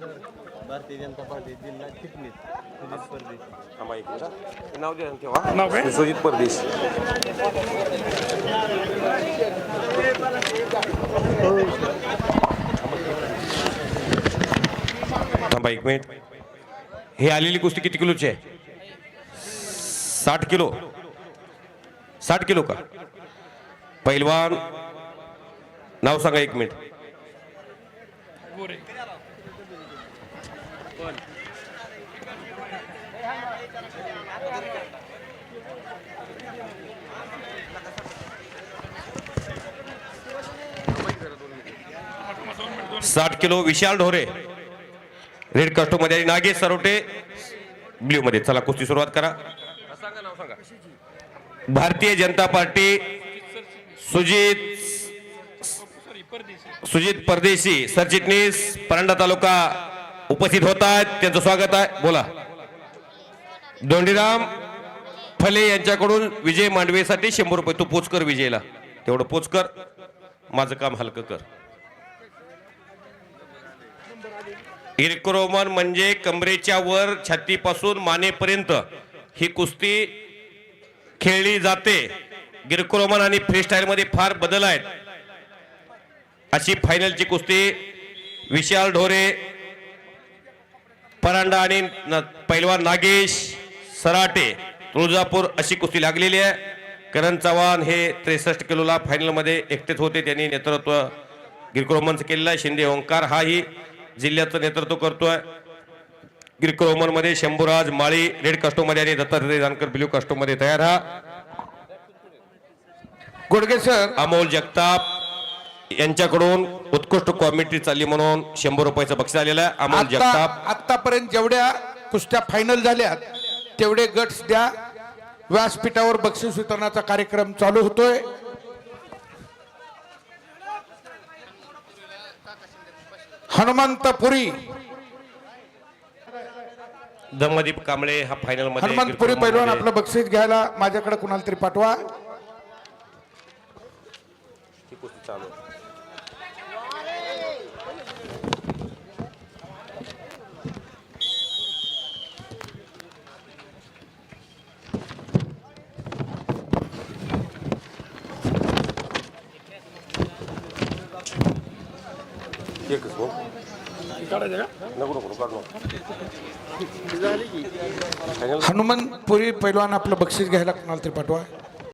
Bharatiya Janata party जिल्हा चिटणीस सुजित परदेशी. थांबा एक मिनिट हा. नाव द्या सुजित परदेश. थांबा एक मिनिट. हे आलेली कुस्ती किती किलोची आहे? साठ किलो. साठ किलो का? पैलवान नाव सांगा एक मिनिट. साठ किलो विशाल ढोरे. रेडमध्ये आणि नागेश सरोटे. ब्ल्यू मध्ये. चला कुस्ती सुरुवात करा. भारतीय जनता पार्टी सुजित सुजित परदेशी सरचिटणीस परांडा तालुका उपस्थित होत आहेत त्यांचं स्वागत आहे. बोला. दोंडीराम फले यांच्याकडून विजय मांडवेसाठी शंभर रुपये. तू पोचकर विजयला. तेवढं पोचकर माझं काम हलकं कर. इरक्रोमन म्हणजे कमरेच्या वर छातीपासून मानेपर्यंत ही कुस्ती खेळली जाते. गिरक्रोमन आणि फ्रीस्टाईलमध्ये फार बदल आहेत. अशी फायनलची कुस्ती विशाल ढोरे परांडा आणि पैलवान नागेश सराटे तुळजापूर अशी कुस्ती लागलेली आहे. करण चव्हाण हे त्रेसष्ट किलोला फायनलमध्ये एकटेच होते. त्यांनी नेतृत्व गिरक्रोमनचं केलेलं आहे. शिंदे ओंकार हाही जिल्ह्याचं नेतृत्व करतोय. गिरक्रोमनमध्ये शंभूराज माळी रेड कास्टोमध्ये आणि दत्तात्रय जानकर ब्ल्यू कास्टोमध्ये तयार हा. गोडगे सर. अमोल जगताप यांच्याकडून उत्कृष्ट कॉमेंट्री चालली म्हणून शंभर रुपयाचं बक्षीस आलेलं आहे. अमोल जगताप. आतापर्यंत जेवढ्या कुस्त्या फायनल झाल्यात तेवढे गट्स द्या. व्यासपीठावर बक्षीस वितरणाचा कार्यक्रम चालू होतोय. हनुमंतपुरी. दमदीप कांबळे हा फायनलमध्ये हनुमंतपुरी पैलवान आपलं बक्षीस घ्यायला माझ्याकडे कुणाला तरी पाठवा. ही कुस्ती चालू आहे. एकच हो. नको नको काढू नको. पैलवान आपलं बक्षीस घ्यायला कोणाला तरी पाठवा